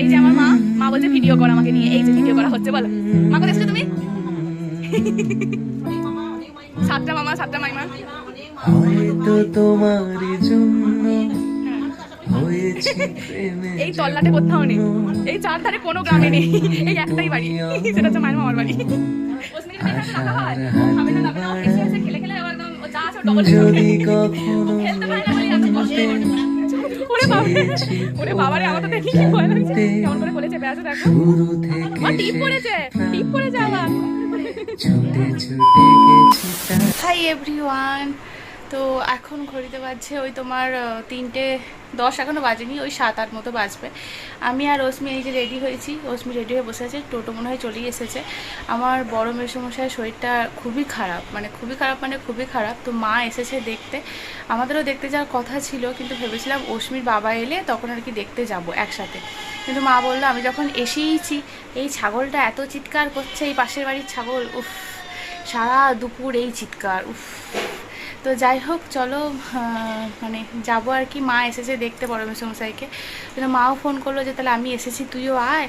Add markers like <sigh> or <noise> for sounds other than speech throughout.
এই যে আমার মা মা বলছে ভিডিও কর আমাকে নিয়ে এই যে ভিডিও করা হচ্ছে বলো মা কোথায় এসেছ তুমি সাতটা মামা সাতটা মাইমা হয়তো তোমার জন্য এই তল্লাটে কোথাও নেই এই চার ধারে কোনো গ্রামে নেই এই একটাই বাড়ি সেটা হচ্ছে মায়ের মামার বাড়ি খেলে খেলে আবার যা আছে ডবল খেলতে পারে না ওরে বাবা ওরে বাবারে আমার তো দেখি কি ভয় লাগছে? কেমন করে বলেছে ব্যাস দেখো। শুরু থেকে ও টিপ পড়েছে টিপ পড়েছে আবার ছুটে ছুটে গেছি হাই এভরিওয়ান তো এখন ঘড়িতে বাজছে ওই তোমার তিনটে দশ এখনও বাজেনি, ওই সাত, আট মতো বাজবে। আমি আর রশ্মি এই যে রেডি হয়েছি, রশ্মি রেডি হয়ে বসে আছে, টোটো মনে হয় চলেই এসেছে। আমার বড় মেসমশাইয়ের শরীরটা খুবই খারাপ মানে খুবই খারাপ মানে খুবই খারাপ। তো মা এসেছে দেখতে। আমাদেরও দেখতে যাওয়ার কথা ছিল, কিন্তু ভেবেছিলাম অশ্মির বাবা এলে তখন আর কি দেখতে যাব একসাথে। কিন্তু মা বলল, আমি যখন এসেইছি, এই ছাগলটা এত চিৎকার করছে, এই পাশের বাড়ির ছাগল, উফ, সারা দুপুর এই চিৎকার, উফ তো যাই হোক, চলো মানে যাব আর কি। মা এসেছে দেখতে কিন্তু মাও ফোন করল যে, তাহলে আমি এসেছি, তুইও আয়।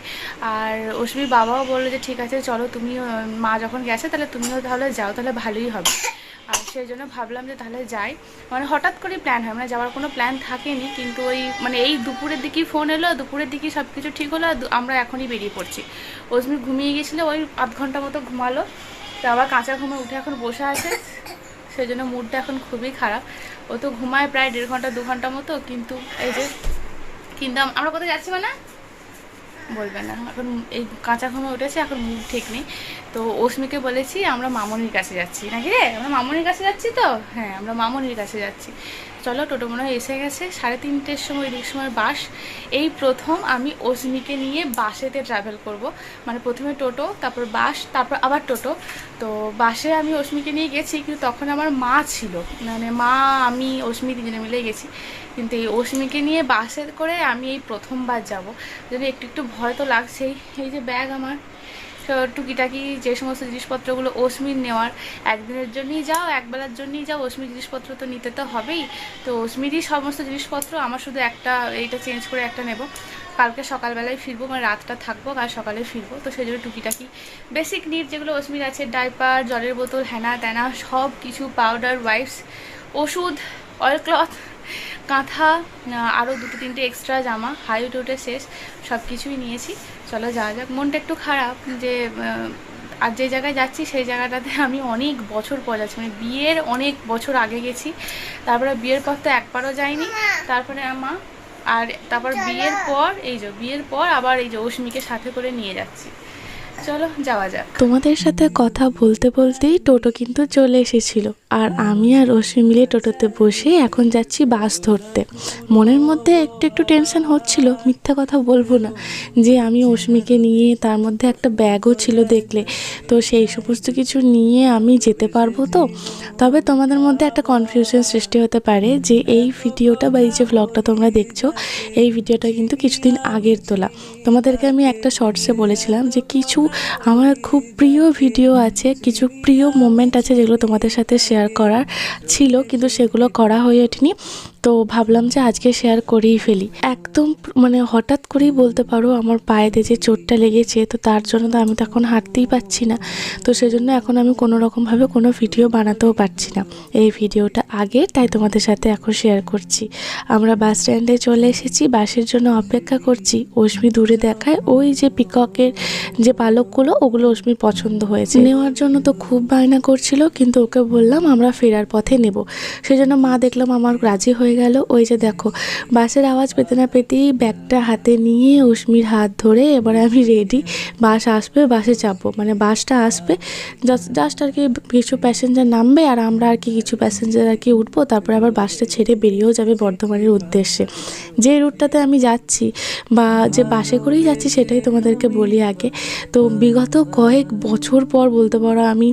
আর অশ্মির বাবাও বলল যে, ঠিক আছে, চলো, তুমিও, মা যখন গেছে, তাহলে তুমিও তাহলে যাও, তাহলে ভালোই হবে। আর সেই জন্য ভাবলাম যে, তাহলে যাই। মানে হঠাৎ করে প্ল্যান হয় মানে যাওয়ার কোনো প্ল্যান থাকেনি, কিন্তু ওই মানে এই দুপুরের দিকেই ফোন এলো, দুপুরের দিকেই সব কিছু ঠিক হলো আমরা এখনই বেরিয়ে পড়ছি। অশ্মি ঘুমিয়ে গেছিল, ওই আধ ঘণ্টা মতো ঘুমালো তো আবার কাঁচা ঘুমে উঠে এখন বসে আছে। সেই জন্য মুডটা এখন খুবই খারাপ। ও তো ঘুমায় প্রায় দেড় ঘণ্টা, দু ঘণ্টা মতো, কিন্তু এই যে কিন্তু আমরা কোথায় যাচ্ছি মানে? বলবে না। এখন এই কাঁচা ঘুমে উঠেছে, এখন মুখ ঠিক নেই। তো অস্মিকে বলেছি, আমরা মামনির কাছে যাচ্ছি। নাকি রে? আমরা মামনির কাছে যাচ্ছি তো? হ্যাঁ আমরা মামনির কাছে যাচ্ছি। চলো, টোটো মনে হয় এসে গেছে। সাড়ে তিনটের সময়, এদিক সময় বাস। এই প্রথম আমি অস্মিকে নিয়ে বাসেতে ট্রাভেল করব। মানে প্রথমে টোটো, তারপর বাস, তারপর আবার টোটো। তো বাসে আমি অস্মিকে নিয়ে গেছি, কিন্তু তখন আমার মা ছিল। মানে মা, আমি অস্মি তিনজনে মিলে গেছি। কিন্তু এই অস্মিকে নিয়ে বাসে করে আমি এই প্রথমবার যাব। যদি একটু একটু ভয় তো লাগছেই। এই যে ব্যাগ আমার টুকিটাকি যে সমস্ত জিনিসপত্রগুলো অস্মির নেওয়ার, একদিনের জন্যই যাও, একবেলার জন্যই যাও, অস্মির জিনিসপত্র তো নিতে তো হবেই। তো অস্মিরই সমস্ত জিনিসপত্র, আমার শুধু একটা, এইটা চেঞ্জ করে একটা নেব। কালকে সকালবেলায় ফিরবো মানে রাতটা থাকব আর সকালে ফিরবো। তো সেই জন্য টুকিটাকি বেসিক নিড যেগুলো অশ্মির আছে ডাইপার জলের বোতল হ্যানা ত্যানা সব কিছু পাউডার ওয়াইপস ওষুধ অয়েল ক্লথ কাঁথা আরও দুটো তিনটে এক্সট্রা জামা, হাই উঠে শেষ সব কিছুই নিয়েছি। চলো যাওয়া যাক। মনটা একটু খারাপ যে আর যে জায়গায় যাচ্ছি সেই জায়গাটাতে আমি অনেক বছর পর যাচ্ছি। মানে বিয়ের অনেক বছর আগে গেছি। তারপরে বিয়ের পর তো একবারও যাইনি। তারপরে মা, আর তারপর বিয়ের পর, এই যে, বিয়ের পর আবার এই যে অশ্মিকে সাথে করে নিয়ে যাচ্ছি। চলো, যাওয়া যাক। তোমাদের সাথে কথা বলতে বলতেই টোটো কিন্তু চলে এসেছিল। আর আমি আর রশ্মি মিলে টোটোতে বসে এখন যাচ্ছি বাস ধরতে। মনের মধ্যে একটু একটু টেনশন হচ্ছিল, মিথ্যা কথা বলব না। যে আমি অশ্মিকে নিয়ে তার মধ্যে একটা ব্যাগও ছিল দেখলে, তো সেই সমস্ত কিছু নিয়ে আমি যেতে পারব তো? তবে তোমাদের মধ্যে একটা কনফিউশন সৃষ্টি হতে পারে যে এই ভিডিওটা বা এই যে ভ্লগটা তোমরা দেখছ, এই ভিডিওটা কিন্তু কিছুদিন আগের তোলা। তোমাদেরকে আমি একটা শর্টসে বলেছিলাম যে কিছু আমার খুব প্রিয় ভিডিও আছে, কিছু প্রিয় মোমেন্ট আছে যেগুলো তোমাদের সাথে শেয়ার করার ছিল, কিন্তু সেগুলো করা হয়ে ওঠেনি। তো ভাবলাম যে আজকে শেয়ার করেই ফেলি। একদম মানে হঠাৎ করেই বলতে পারো আমার পায়েতে যে চোটটা লেগেছে, তো তার জন্য তো আমি তো এখন হাঁটতেই পারছি না। তো সেজন্য এখন আমি কোনো রকমভাবে কোনো ভিডিও বানাতেও পারছি না। এই ভিডিওটা আগে, তাই তোমাদের সাথে এখন শেয়ার করছি। আমরা বাস স্ট্যান্ডে চলে এসেছি বাসের জন্য অপেক্ষা করছি। অশ্মি দূরে দেখায়, ওই যে পিককের যে পালকগুলো, ওগুলো অশ্মির পছন্দ হয়েছে। নেওয়ার জন্য তো খুব বায়না করছিল, কিন্তু ওকে বললাম আমরা ফেরার পথে নেব। সেজন্য মা দেখলাম আমার রাজি হয়ে গেল। ওই যে দেখো, বাসের আওয়াজ পেতে না পেতেই ব্যাগটা হাতে নিয়ে অশ্মির হাত ধরে এবারে আমি রেডি বাস আসবে, বাসে চাপবো। মানে বাসটা আসবে জাস্ট আর কি কিছু প্যাসেঞ্জার নামবে আর আমরা আর কি কিছু প্যাসেঞ্জার আর কি উঠবো, তারপরে আবার বাসটা ছেড়ে বেরিয়েও যাবে বর্ধমানের উদ্দেশ্যে। যে রুটটাতে আমি যাচ্ছি বা যে বাসে করেই যাচ্ছি সেটাই তোমাদেরকে বলি আগে। তো বিগত কয়েক বছর পর বলতে পারো আমি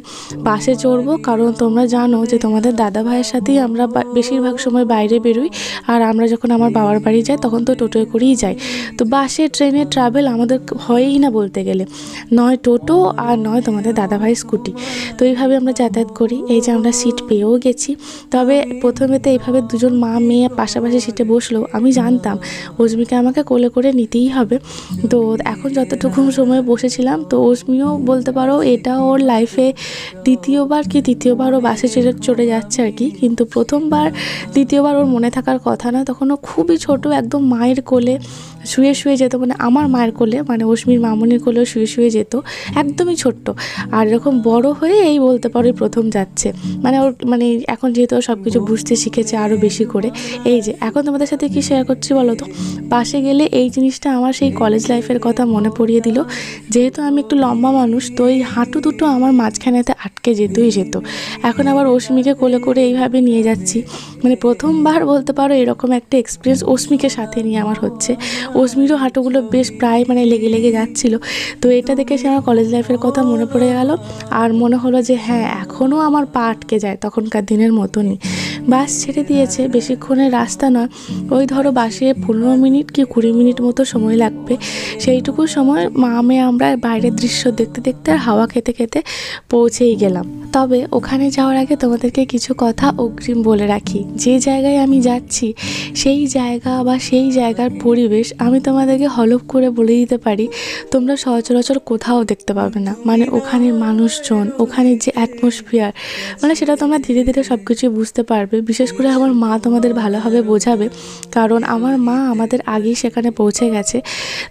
বাসে চড়বো, কারণ তোমরা জানো যে তোমাদের দাদা ভাইয়ের সাথেই আমরা বেশিরভাগ সময় বাইরে বেরোই। আর আমরা যখন আমার বাবার বাড়ি যাই, তখন তো টোটোয় করেই যাই। তো বাসে, ট্রেনে ট্রাভেল আমাদের হয়ই না বলতে গেলে। নয় টোটো আর নয় তোমাদের দাদাভাই স্কুটি। তো এইভাবে আমরা যাতায়াত করি। এই যে আমরা সিট পেয়েও গেছি। তবে প্রথমে তো এইভাবে দুজন মা, মেয়ে পাশাপাশি সিটে বসল, আমি জানতাম অস্মিকে আমাকে কোলে করে নিতেই হবে। তো এখন যতটুকু সময় বসেছিলাম, তো অস্মিও বলতে পারো এটা ওর লাইফে দ্বিতীয়বার কি তৃতীয়বার ও বাসে চড়ে চড়ে যাচ্ছে আর কি। কিন্তু প্রথমবার দ্বিতীয়বার ওর মনে থাকার কথা না তখন ও খুবই ছোট, একদম মায়ের কোলে শুয়ে শুয়ে যেত মানে আমার মায়ের কোলে মানে অশ্মির মামনির কোলেও শুয়ে শুয়ে যেত, একদমই ছোট্ট। আর এরকম বড় হয়ে এই বলতে পারো প্রথম যাচ্ছে। মানে ওর মানে এখন যেহেতু সব কিছু বুঝতে শিখেছে আরও বেশি করে, এই যে, এখন তোমাদের সাথে কি শেয়ার করছি বলো তো? পাশে গেলে এই জিনিসটা আমার সেই কলেজ লাইফের কথা মনে পড়িয়ে দিল। যেহেতু আমি একটু লম্বা মানুষ, তো এই হাঁটু দুটো আমার মাঝখানেতে আটকে যেতই যেত। এখন আবার অশ্মিকে কোলে করে এইভাবে নিয়ে যাচ্ছি। মানে প্রথমবার বলতে পারো, এরকম একটা এক্সপিরিয়েন্স অস্মিকে সাথে নিয়ে আমার হচ্ছে। অস্মিরও হাঁটুগুলো বেশ প্রায় মানে লেগে লেগে যাচ্ছিল। তো এটা দেখে সে আমার কলেজ লাইফের কথা মনে পড়ে গেল। আর মনে হলো যে হ্যাঁ এখনও আমার পা আটকে যায় তখনকার দিনের মতনই। বাস ছেড়ে দিয়েছে বেশিক্ষণের রাস্তা নয়। ওই ধরো বাসে পনেরো মিনিট কি কুড়ি মিনিট মতো সময় লাগবে। সেইটুকু সময় মা আমরা বাইরের দৃশ্য দেখতে দেখতে আর হাওয়া খেতে খেতে পৌঁছেই গেলাম। তবে ওখানে যাওয়ার আগে তোমাদেরকে কিছু কথা অগ্রিম বলে রাখি। যে জায়গায় আমি যাচ্ছি, সেই জায়গা বা সেই জায়গার পরিবেশ আমি তোমাদেরকে হলফ করে বলে দিতে পারি। তোমরা সচরাচর কোথাও দেখতে পাবে না। মানে ওখানের মানুষজন, ওখানের যে অ্যাটমসফিয়ার মানে সেটা তোমরা ধীরে ধীরে সব কিছুই বুঝতে পারবে। বিশেষ করে আমার মা তোমাদের ভালোভাবে বোঝাবে, কারণ আমার মা আমাদের আগেই সেখানে পৌঁছে গেছে।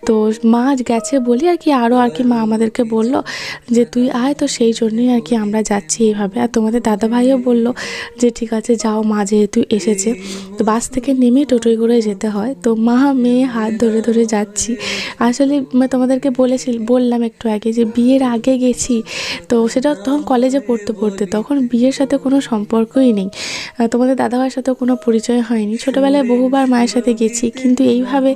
তো মা গেছে বলি আর কি আরও আর কি মা আমাদেরকে বলল যে, তুই আয় তো সেই জন্যই আর কি আমরা যাচ্ছি এইভাবে। আর তোমাদের দাদাভাইও বলল যে, ঠিক আছে, যাও, মা যেহেতু এসেছে। তো বাস থেকে নেমে টোটোয় করে যেতে হয়। তো মা, মেয়ে হাত ধরে ধরে যাচ্ছি। আসলে তোমাদেরকে বলেছি, বললাম একটু আগে যে, বিয়ের আগে গেছি। তো সেটা তখন কলেজে পড়তে পড়তে, তখন বিয়ের সাথে কোনো সম্পর্কই নেই। তোমাদের দাদাভাইয়ের সাথে কোনো পরিচয় হয়নি। ছোটোবেলায় বহুবার মায়ের সাথে গেছি, কিন্তু এইভাবে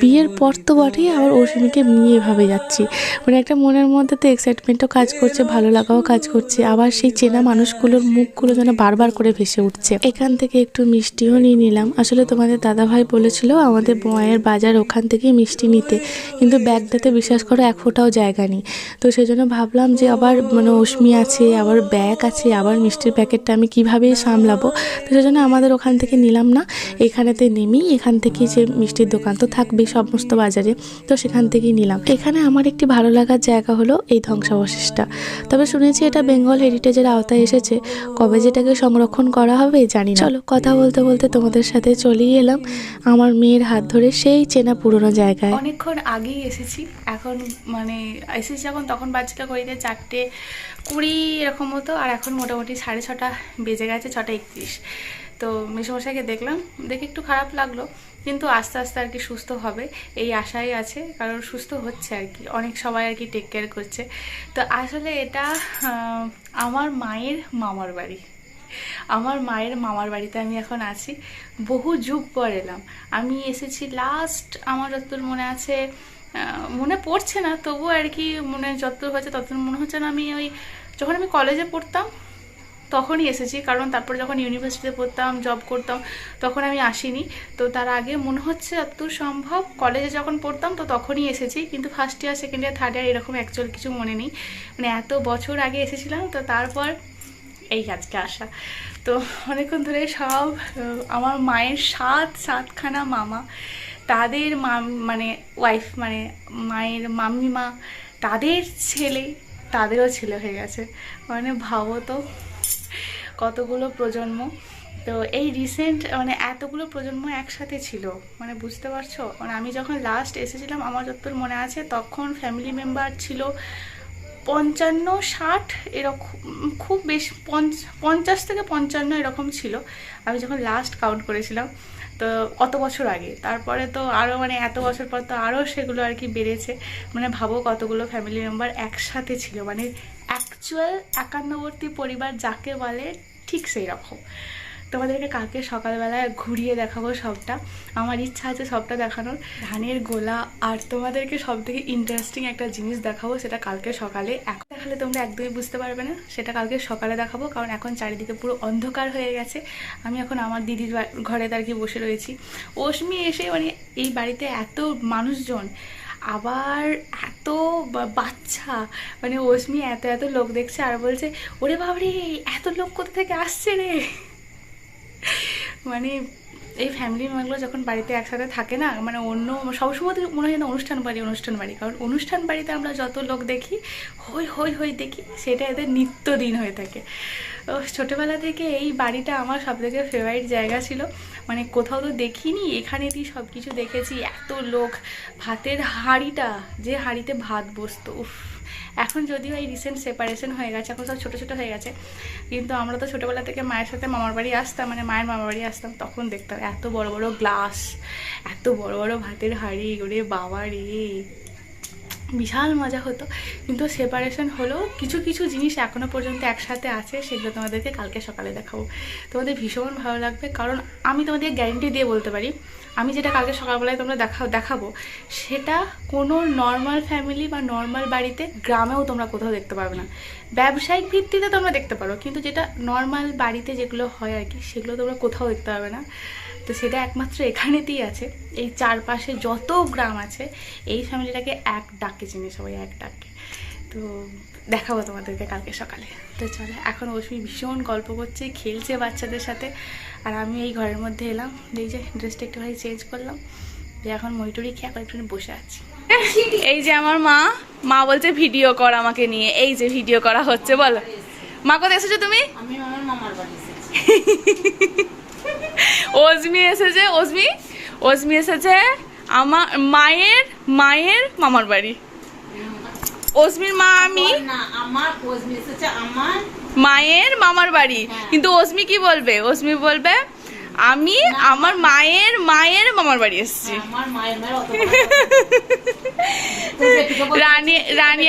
বিয়ের পর তো বটেই আবার অশ্মিকে নিয়ে এভাবে যাচ্ছি। মানে একটা মনের মধ্যে তো এক্সাইটমেন্টও কাজ করছে, ভালো লাগাও কাজ করছে, আবার সেই চেনা মানুষগুলোর মুখগুলো যেন বারবার করে ভেসে উঠছে। এখান থেকে একটু মিষ্টিও নিয়ে নিলাম। আসলে তোমাদের দাদাভাই বলেছিল আমাদের মায়ের বাজার ওখান থেকে মিষ্টি নিতে, কিন্তু ব্যাগটাতে বিশ্বাস করো এক ফোঁটাও জায়গা নেই। তো সেই জন্য ভাবলাম যে আবার মানে অশ্মি আছে, আবার ব্যাগ আছে, আবার মিষ্টির প্যাকেটটা আমি কীভাবে সামলাবো? তো সেজন্য আমাদের ওখান থেকে নিলাম না। এখানেতে নেমেই এখান থেকে যে মিষ্টির দোকান তো থাকবেই সমস্ত বাজারে, তো সেখান থেকেই নিলাম। এখানে আমার একটি ভালো লাগার জায়গা হলো এই ধ্বংসাবশেষটা। তবে শুনেছি এটা বেঙ্গল হেরিটেজের আওতায় এসেছে। কবে যেটাকে সংরক্ষণ করা হবে জানি চলো, কথা বলতে বলতে তোমাদের সাথে চলেই এলাম। আমার মেয়ের হাত ধরে সেই চেনা পুরনো জায়গায়। অনেকক্ষণ আগেই এসেছি। এখন মানে এসেছি যখন, তখন বাজছিল ঘড়িতে চারটে কুড়ি এরকম মতো, আর এখন মোটামুটি সাড়ে ছটা বেজে গেছে, ছটা একত্রিশ। তো মেসমশাইকে দেখলাম, দেখে একটু খারাপ লাগল, কিন্তু আস্তে আস্তে আর কি সুস্থ হবে, এই আশাই আছে, কারণ সুস্থ হচ্ছে আর কি, অনেক সবাই আর কি টেক কেয়ার করছে। তো আসলে এটা আমার মায়ের মামার বাড়ি। আমার মায়ের মামার বাড়িতে আমি এখন আছি, বহু যুগ পর এলাম। আমি এসেছি লাস্ট আমার যতদূর মনে আছে মনে পড়ছে না, তবুও আর কি মনে যতদূর হচ্ছে ততদূর মনে হচ্ছে না, আমি ওই, যখন আমি কলেজে পড়তাম তখনই এসেছি, কারণ তারপর যখন ইউনিভার্সিটিতে পড়তাম জব করতাম, তখন আমি আসিনি। তো তার আগে মনে হচ্ছে যতদূর সম্ভব? কলেজে যখন পড়তাম, তো তখনই এসেছি, কিন্তু first year second year third year এরকম অ্যাকচুয়াল কিছু মনে নেই। মানে এত বছর আগে এসেছিলাম, তো তারপর এই আজকে আসা। তো অনেকক্ষণ ধরে সব আমার মায়ের সাত, সাতখানা মামা, তাদের মাম মানে ওয়াইফ মানে মায়ের মামিমা তাদের ছেলে, তাদেরও ছেলে হয়ে গেছে। মানে ভাবো তো। কতগুলো প্রজন্ম। তো এই রিসেন্ট মানে এতগুলো প্রজন্ম একসাথে ছিল মানে বুঝতে পারছ? মানে আমি যখন লাস্ট এসেছিলাম, আমার যতদূর মনে আছে, তখন ফ্যামিলি মেম্বার ছিল পঞ্চান্ন, ষাট এরকম, খুব বেশ পঞ্চ- পঞ্চাশ থেকে পঞ্চান্ন এরকম ছিল। আমি যখন লাস্ট কাউন্ট করেছিলাম, তো অত বছর আগে, তারপরে তো আরও মানে এত বছর পর তো আরও সেগুলো আর কি বেড়েছে। মানে ভাবো কতগুলো ফ্যামিলি মেম্বার একসাথে ছিল মানে অ্যাকচুয়াল একান্নবর্তী পরিবার যাকে বলে, ঠিক সেই রকম তোমাদেরকে কালকে সকালবেলায় ঘুরিয়ে দেখাবো সবটা। আমার ইচ্ছা আছে সবটা দেখানোর। ধানের গোলা আর তোমাদেরকে সব থেকে ইন্টারেস্টিং একটা জিনিস দেখাবো, সেটা কালকে সকালে। এখন দেখালে তোমরা একদমই বুঝতে পারবে না। সেটা কালকে সকালে দেখাবো, কারণ এখন চারিদিকে পুরো অন্ধকার হয়ে গেছে। আমি এখন আমার দিদির ঘরে আর কি বসে রয়েছি। অশ্মি এসে মানে এই বাড়িতে এত মানুষজন আবার এত বাচ্চা মানে অশ্মি এত এত লোক দেখছে আর বলছে, ওরে বাবরে, এত লোক কোথা থেকে আসছে রে? মানে এই ফ্যামিলি মেম্বারগুলো যখন বাড়িতে একসাথে থাকে না মানে অন্য সবসময় মনে হয় যেন অনুষ্ঠান বাড়ি অনুষ্ঠান বাড়ি। কারণ অনুষ্ঠান বাড়িতে আমরা যত লোক দেখি, হই হই হই দেখি, সেটা এদের নিত্য দিন হয়ে থাকে। তো ছোটোবেলা থেকে এই বাড়িটা আমার সব থেকে ফেভারিট জায়গা ছিল। মানে কোথাও তো দেখিনি এখানেতেই সব কিছু দেখেছি। এত লোক, ভাতের হাঁড়িটা, যে হাঁড়িতে ভাত বসতো, উফ। এখন যদিও এই রিসেন্ট সেপারেশন হয়ে গেছে, এখন সব ছোটো ছোটো হয়ে গেছে, কিন্তু আমরা তো ছোটোবেলা থেকে মায়ের সাথে মামার বাড়ি আসতাম মানে মায়ের মামার বাড়ি আসতাম, তখন দেখতাম এত বড় বড় গ্লাস এত বড় বড় ভাতের হাড়ি, ওরে বাবা রে বিশাল মজা হতো। কিন্তু সেপারেশন হলেও কিছু কিছু জিনিস এখনও পর্যন্ত একসাথে আছে, সেগুলো তোমাদেরকে কালকে সকালে দেখাবো। তোমাদের ভীষণ ভালো লাগবে, কারণ আমি তোমাদের গ্যারেন্টি দিয়ে বলতে পারি, আমি যেটা কালকে সকালবেলায় তোমরা দেখা, দেখাবো, সেটা কোনো নর্মাল ফ্যামিলি বা নর্মাল বাড়িতে, গ্রামেও তোমরা কোথাও দেখতে পারবে না। ব্যবসায়িক ভিত্তিতে তোমরা দেখতে পারো, কিন্তু যেটা নর্মাল বাড়িতে যেগুলো হয় আর কি, সেগুলো তোমরা কোথাও দেখতে পাবে না। তো সেটা একমাত্র এখানেতেই আছে। এই চারপাশে যত গ্রাম আছে এই ফ্যামিলিটাকে এক ডাকে চিনি সবাই এক ডাকে। তো দেখাবো তোমাদেরকে কালকে সকালে। তো চলে এখন অশ্মি ভীষণ গল্প করছে খেলছে বাচ্চাদের সাথে। আর আমি এই ঘরের মধ্যে এলাম এই যে ড্রেসটা একটুখানি চেঞ্জ করলাম। দিয়ে এখন মইটুরি খেয়ে এখন একটু বসে আছি। এই যে আমার মা মা বলছে ভিডিও কর আমাকে নিয়ে। এই যে ভিডিও করা হচ্ছে বলো। মা কোথায় এসেছ তুমি? আমি আমার মামার বাড়ি এসেছি। <laughs> অজমি এসেছে অজমি অজমি এসেছে আমার মায়ের মায়ের মামার বাড়ি। অজমির মা আমি? মায়ের মামার বাড়ি। হ্যাঁ। কিন্তু অজমি কি বলবে? অজমি বলবে আমি আমার মায়ের মায়ের মামার বাড়ি এসেছি <laughs> আমার মায়ের মায়ের অত বড় কথা। তুই যেটুকু বলছিস, রানী রানী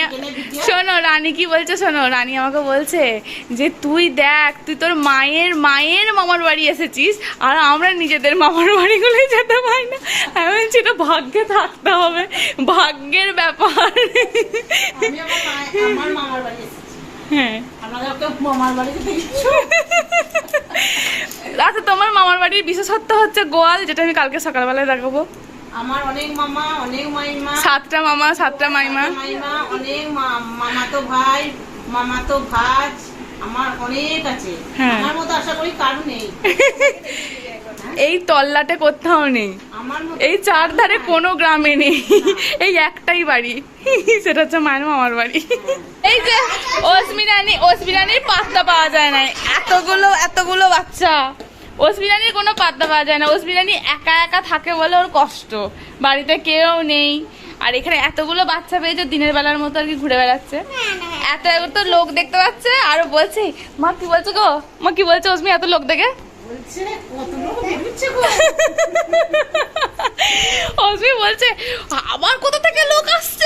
শোনো রানী কি বলছে শোনো রানী আমাকে বলছে যে তুই দেখ তুই তোর মায়ের মায়ের মামার বাড়ি এসেছিস আর আমরা নিজেদের মামার বাড়িগুলোই যেতে পারি না। আমি বলছি এটা ভাগ্যে থাকতে হবে। ভাগ্যের ব্যাপার। হ্যাঁ। আপনাদের মামার বাড়ি আচ্ছা তোমার মামার বাড়ির বিশেষত্ব হচ্ছে গোয়াল যেটা আমি কালকে সকালবেলায় দেখাবো। আমার অনেক মামা অনেক মাইমা। সাতটা মামা সাতটা মাইমা। মাইমা অনেক মা- মামাতো ভাই মামাতো ভাজ আমার অনেক আছে। হ্যাঁ। আমার মতো আশা করি কারও নেই। <laughs> এই তল্লাটে কোথাও নেই। এই চারধারে কোনো গ্রামে নেই। এই একটাই বাড়ি। <laughs> সেটা হচ্ছে মায়ের মামার বাড়ি। এই যে ওসমিরানি ওসমিরানির পাত্তা পাওয়া যায় না এতগুলো এতগুলো বাচ্চা। ওসমিরানির কোনো পাত্তা পাওয়া যায় না। ওস বিরিয়ানি একা একা থাকে বলে ওর কষ্ট। বাড়িতে কেউ নেই। আর এখানে এতগুলো বাচ্চা পেয়েছে, দিনের বেলার মতো আর কি ঘুরে বেড়াচ্ছে। এত এত লোক দেখতে পাচ্ছে, আর বলছে, মা, কি বলছো গো? মা, কি বলছো? ওসমি এত লোক দেখে? <laughs> অসমি বলছে আমার কোথা থেকে লোক আসছে?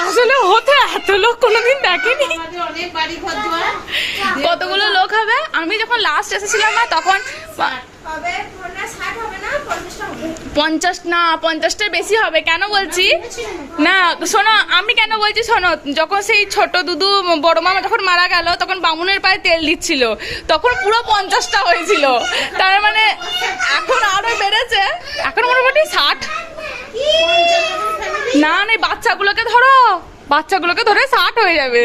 আসলে হতে এত লোক কোনোদিন দেখেনি। কতগুলো লোক হবে? আমি যখন লাস্ট এসেছিলাম না তখন পা- পঞ্চাশ না পঞ্চাশটার বেশি হবে। কেন বলছি? না শোনো আমি কেন বলছি শোনো যখন সেই ছোট দুদু বড় মামা যখন মারা গেল তখন বামুনের পায়ে তেল দিচ্ছিল। তখন পুরো পঞ্চাশটা হয়েছিল। তার মানে এখন আরও বেড়েছে। এখন মোটামুটি ষাট। না না বাচ্চাগুলোকে ধরো। বাচ্চাগুলোকে ধরে ষাট হয়ে যাবে।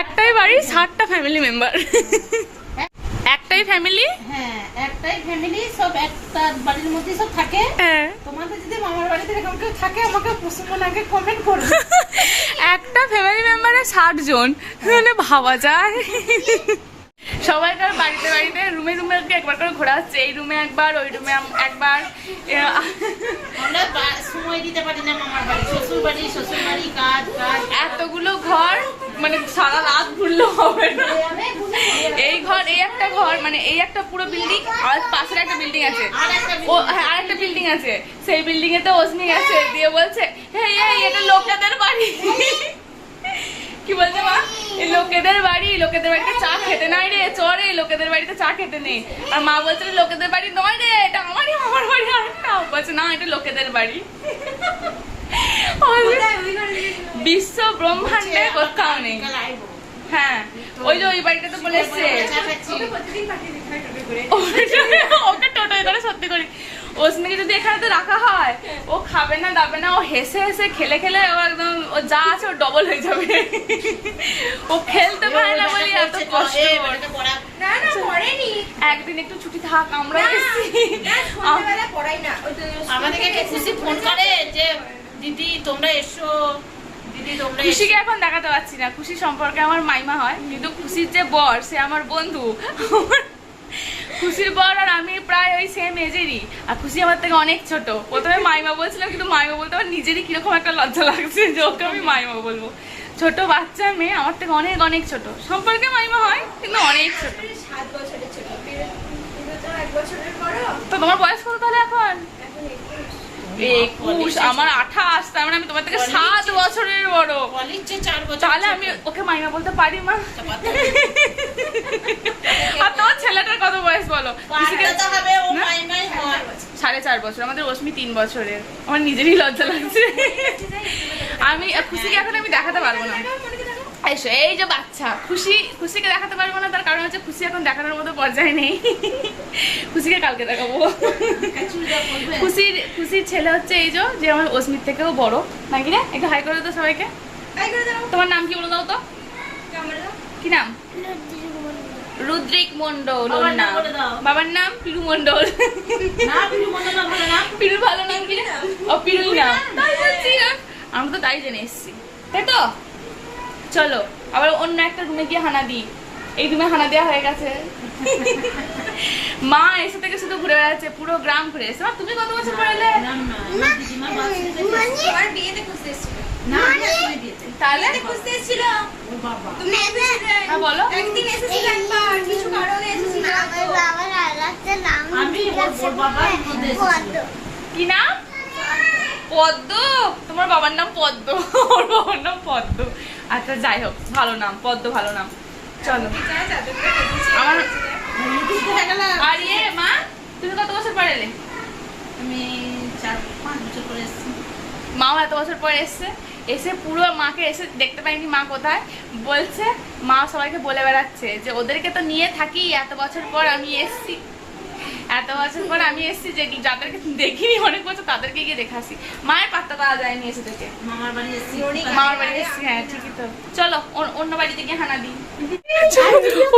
একটাই বাড়ি? ষাটটা ফ্যামিলি মেম্বার একটাই ফ্যামিলি হ্যাঁ একটাই ফ্যামিলি সব একটা বাড়ির মধ্যে সব থাকে। হ্যাঁ। তোমাদের যদি মামার বাড়িতে এরকম কেউ থাকে আমাকে পশ্চিমবঙ্গ আগে কমেন্ট করবে। <laughs> একটা ফ্যামিলি মেম্বারে ষাট জন মানে ভাবা যায়। সবাইকার বাড়িতে বাড়িতে রুমে রুমে একবার করে ঘোরা হচ্ছে। এই রুমে একবার ওই রুমে একবার। আমরা সময় দিতে পারি না মামার বাড়ি। শ্বশুর বাড়ি শ্বশুর বাড়ি কাজ কাজ। এতগুলো ঘর মানে সারা রাত ঘুরলেও হবে না। এই ঘর এই একটা ঘর মানে এই একটা পুরো বিল্ডিং আর পাশের একটা বিল্ডিং আছে। আর একটা ও হ্যাঁ আরেকটা বিল্ডিং আছে। সেই বিল্ডিং এ তো ওসমি গেছে দিয়ে বলছে হ্যাঁ এটা লোকেদের বাড়ি। কি বলছে মা? এই লোকেদের বাড়ি লোকেদের বাড়িতে চা খেতে নাই রে চরে লোকেদের বাড়িতে চা খেতে নেই আর মা বলছে লোকেদের বাড়ি নয় রে এটা আমারই আমার বাড়ি আর একটা বলছে না এটা লোকেদের বাড়ি। বিশ্ব ব্রহ্মাণ্ডে কোথাও নেই হ্যাঁ ওই যে ওই বাড়িটাতে বলে এসছে। ওকে টোটোয় করে। সত্যি করি। ওসমিকে যদি এখানে তো রাখা হয় ও খাবে না দাবে না ও হেসে হেসে খেলে খেলে ও একদম ও যা আছে ও ডবল হয়ে যাবে। ও খেলতে পারে না বলি এত কষ্ট। না না একদিন একটু ছুটি থাক আমরা তো আমাদেরকে খুশি ফোন করে যে দিদি তোমরা এসো। দিদি তোমরা খুশিকে এখন দেখাতে পারছি না। খুশি সম্পর্কে আমার মাইমা হয় কিন্তু খুশির যে বর সে আমার বন্ধু। খুশির বর আর আমি প্রায় ওই সেম এজেরই আর খুশি আমার থেকে অনেক ছোট। প্রথমে মাইমা বলছিলাম কিন্তু মাইমা বলতে আমার নিজেরই কীরকম একটা লজ্জা লাগছে। যে ওকে আমি মাইমা বলব। ছোট বাচ্চা মেয়ে আমার থেকে অনেক অনেক ছোট। সম্পর্কে মাইমা হয় কিন্তু অনেক ছোট। সাত বছরের ছোট। তো এক বছরের তো তোমার বয়স কত তাহলে এখন? একুশ আমার আঠাশ তার মানে আমি তোমার থেকে সাত বছরের বড়। তাহলে আমি ওকে মাইমা বলতে পারি মা? আর তোমার ছেলেটার কত বয়স বলো? হয়। সাড়ে চার বছর আমাদের রশ্মি তিন বছরের। আমার নিজেরই লজ্জা লাগছে। <laughs> আমি খুশিকে এখন আমি দেখাতে পারব না। এসো এই যে বাচ্চা খুশি খুশিকে দেখাতে পারব না তার কারণ হচ্ছে খুশি এখন দেখানোর মতো পর্যায়ে নেই। খুশিকে কালকে দেখাবো। খুশির খুশির ছেলে হচ্ছে এই যে যে আমার অস্মির থেকেও বড় নাকি রে? একটু হাই করে দাও সবাইকে। তোমার নাম কি বলে দাও তো? কি নাম? রুদ্রিক মন্ডল ওর বাবার নাম বাবার নাম? পিরু মন্ডল তুমি ভালো পিরুর ভালো নাম কি ও পিরুই নাম। আমরা তো তাই জেনে এসেছি। তাই তো? চলো আবার অন্য একটা রুমে গিয়ে হানা দিই। এই রুমে হানা দেওয়া হয়ে গেছে। মা এসে থেকে শুধু ঘুরে বেড়াচ্ছে পুরো গ্রাম ঘুরে এসে মা, তুমি কত বছর পড়ালে? না না আমার দিদিমা বাচ্চা তোমার বিয়েতে খুঁজতে এসেছিল। না আমি আসলে দিয়েছে তাহলে? খুঁজতে এসেছিল। ও বাবা। তুমি এসেছিলে? হ্যাঁ এসেছিল। কি নাম? পদ্ম? তোমার বাবার নাম পদ্ম। ওর বাবার নাম পদ্ম। আচ্ছা যাই হোক ভালো নাম পদ্ম ভালো নাম। চলো। আমার আর ইয়ে মা তুমি কত বছর পরে এলে? আমি চার পাঁচ বছর করে এসেছি। মাও এত বছর পরে এসছে। এসে পুরো মাকে এসে দেখতে পাইনি মা কোথায়। বলছে মা সবাইকে বলে বেড়াচ্ছে যে ওদেরকে তো নিয়ে থাকি এত বছর পর আমি এসছি। এত বছর পর আমি এসছি যে যাদেরকে দেখিনি অনেক বছর তাদেরকে গিয়ে দেখাসি মায়ের পাত্তা পাওয়া যায়নি এসে থেকে মামার বাড়ি এসেছি। মামার বাড়ি এসছি হ্যাঁ ঠিকই তো। চলো অন্য- অন্য বাড়িতে গিয়ে হানা দিই।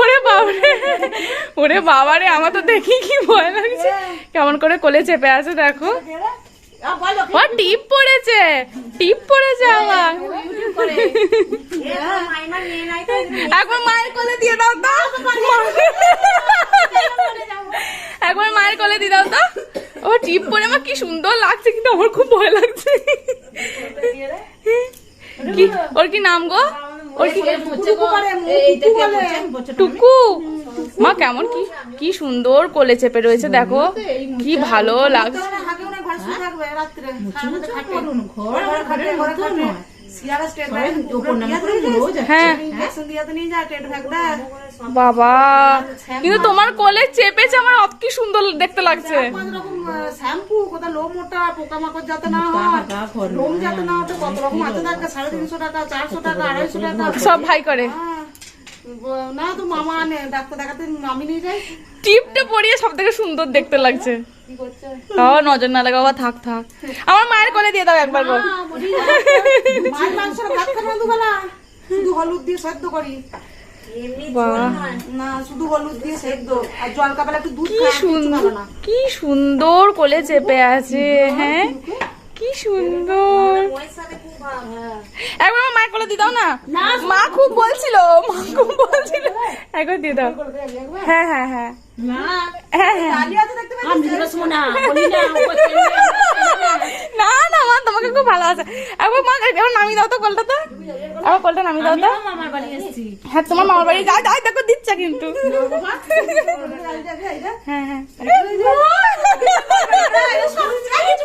ওরে বাবারে ওরে বাবারে আমার তো দেখি কি ভয় লাগছে। কেমন করে কোলে চেপে আছে দেখো। ও টিপ পড়েছে টিপ পড়েছে আমার। একবার মায়ের কোলে দিয়ে দাও তো। মায়ের কোলে দিয়ে দাও তো। ও টিপ পরে আমার কি সুন্দর লাগছে কিন্তু আমার খুব ভয় লাগছে। কি ওর কি নাম গো? ওর কি টুকু। মা কেমন কি কি সুন্দর কোলে চেপে রয়েছে দেখো। কি ভালো লাগছে। বাবা কিন্তু তোমার কোলে চেপেছে আমার অত কি সুন্দর দেখতে লাগছে শ্যাম্পু কোথাও লোম ওটা পোকামাকড় যাতে না হয় লোম যাতে না কত রকম আছে টাকা সাড়ে তিনশো টাকা চারশো টাকা আড়াইশো টাকা সব ভাই করে হ্যাঁ। না তো মামা আনে ডাক্তার দেখাতে আমি নিয়ে যাই। টিপটা পরিয়ে সব থেকে সুন্দর দেখতে লাগছে। কি নজর না লাগে বাবা থাক থাক। আমার মায়ের কোলে দিয়ে দাও একবার বলি। মাছ মাংস ভাত খাব দুবেলা? শুধু হলুদ দিয়ে সেদ্ধ করি। কি সুন্দর কোলে চেপে আছে হ্যাঁ? কি সুন্দর একবার আমার মায়ের কোলে দিয়ে দাও না মা খুব বলছিল মা খুব বলছিল একবার দিয়ে দাও হ্যাঁ হ্যাঁ হ্যাঁ না হ্যাঁ হ্যাঁ না না ও না না মা তোমাকে খুব ভালো আছে একবার মা এবার নামিয়ে দাও তো কোলটা তো আবার কোলটা নামিয়ে দাও তো হ্যাঁ তোমার মামার বাড়ি যাই যাই দেখো দিচ্ছে কিন্তু এই যে,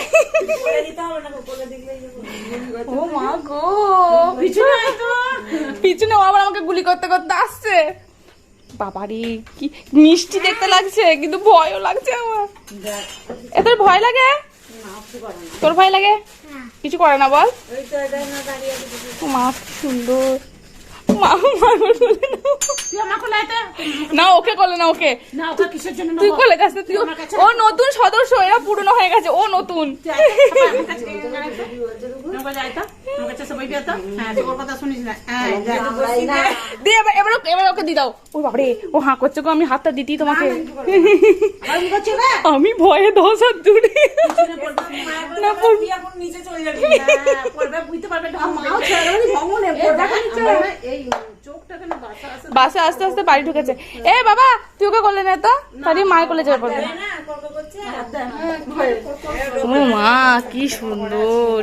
করতে করতে আসছে বাবারে কি মিষ্টি দেখতে লাগছে কিন্তু ভয়ও লাগছে আমার এ তোর ভয় লাগে তোর ভয় লাগে কিছু করে না বল মা সুন্দর না। ওকে করলে না ওকে তুই তুই ও নতুন সদস্য এরা পুরনো হয়ে গেছে ও নতুন হ্যাঁ। হ্যাঁ, আমি হাতটা দিতি তোমাকে? আমি ভয়ে দশ হাত হ্যাঁ, আছে। বাসে আস্তে আস্তে বাড়ি ঢুকেছে এ বাবা তুই ওকে করলে না তো তারই মায়ের কোলে যাবে পড়বে মা কি সুন্দর